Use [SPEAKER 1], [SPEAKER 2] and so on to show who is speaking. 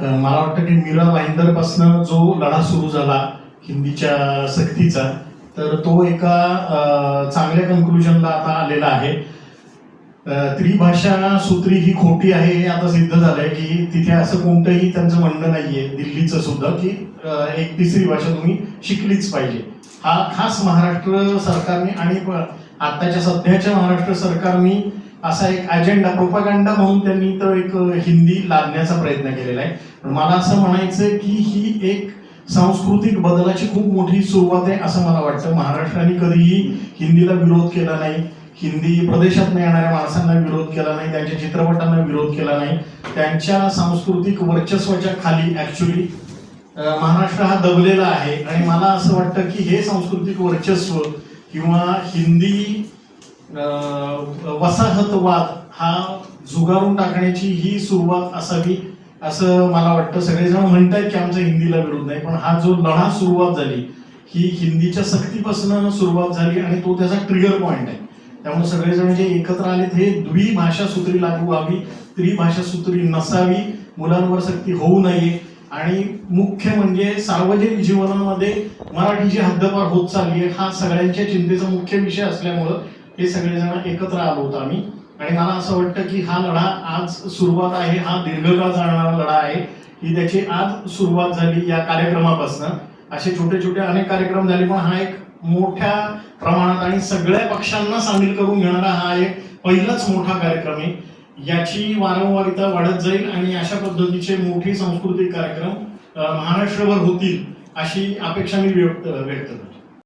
[SPEAKER 1] मला वाटतं की मीरा भाईंदरपासनं जो लढा सुरू झाला हिंदीच्या सक्तीचा तर तो एका चांगल्या कन्क्लुजनला आता आलेला आहे. त्रिभाषा सूत्री ही खोटी आहे हे आता सिद्ध झालंय की तिथे असं कोणतंही त्यांचं म्हणणं नाहीये दिल्लीचं सुद्धा की एक तिसरी भाषा तुम्ही शिकलीच पाहिजे. हा खास महाराष्ट्र सरकारने आणि प- आताच्या सध्याच्या महाराष्ट्र सरकारने असा एक अजेंडा प्रोपागंडा म्हणून त्यांनी तो एक हिंदी लादण्याचा प्रयत्न केलेला आहे. पण मला असं म्हणायचं की ही एक सांस्कृतिक बदलाची खूप मोठी सुरुवात आहे असं मला वाटतं. महाराष्ट्राने कधीही हिंदीला विरोध केला नाही. हिंदी प्रदेशात येणाऱ्या माणसांना विरोध केला नाही. त्यांच्या चित्रपटांना विरोध केला नाही. त्यांच्या सांस्कृतिक वर्चस्वाच्या खाली ऍक्च्युली महाराष्ट्र हा दबलेला आहे. आणि मला असं वाटतं की हे सांस्कृतिक वर्चस्व किंवा हिंदी वसाहतवाद हा झुगारून टाकण्याची ही सुरुवात असावी असं मला वाटतं. सगळेजण म्हणतायत की आमचा हिंदीला विरोध नाही पण हा जो लढा सुरुवात झाली ही हिंदीच्या सक्तीपासून सुरुवात झाली आणि तो त्याचा ट्रिगर पॉइंट आहे. त्यामुळे सगळेजण जे एकत्र आलेत हे द्विभाषा सूत्री लागू व्हावी त्रिभाषा सूत्री नसावी मुलांवर सक्ती होऊ नये. आणि मुख्य म्हणजे सार्वजनिक जीवनामध्ये मराठीची हद्दपार होत चालली आहे हा सगळ्यांच्या चिंतेचा मुख्य विषय असल्यामुळं हे सगळेजण एकत्र आलो होतो आम्ही. आणि मला असं वाटतं की हा लढा आज सुरुवात आहे हा दीर्घकाळ चालणारा लढा आहे. ही त्याची आज सुरुवात झाली या कार्यक्रमापासून. असे छोटे छोटे अनेक कार्यक्रम झाले पण हा एक मोठ्या प्रमाणात आणि सगळ्या पक्षांना सामील करून घेणारा हा एक पहिलाच मोठा कार्यक्रम आहे. याची वारंवारिता वाढत जाईल आणि अशा पद्धतीचे मोठे सांस्कृतिक कार्यक्रम महाराष्ट्रभर होतील अशी अपेक्षा मी व्यक्त व्यक्त करतो.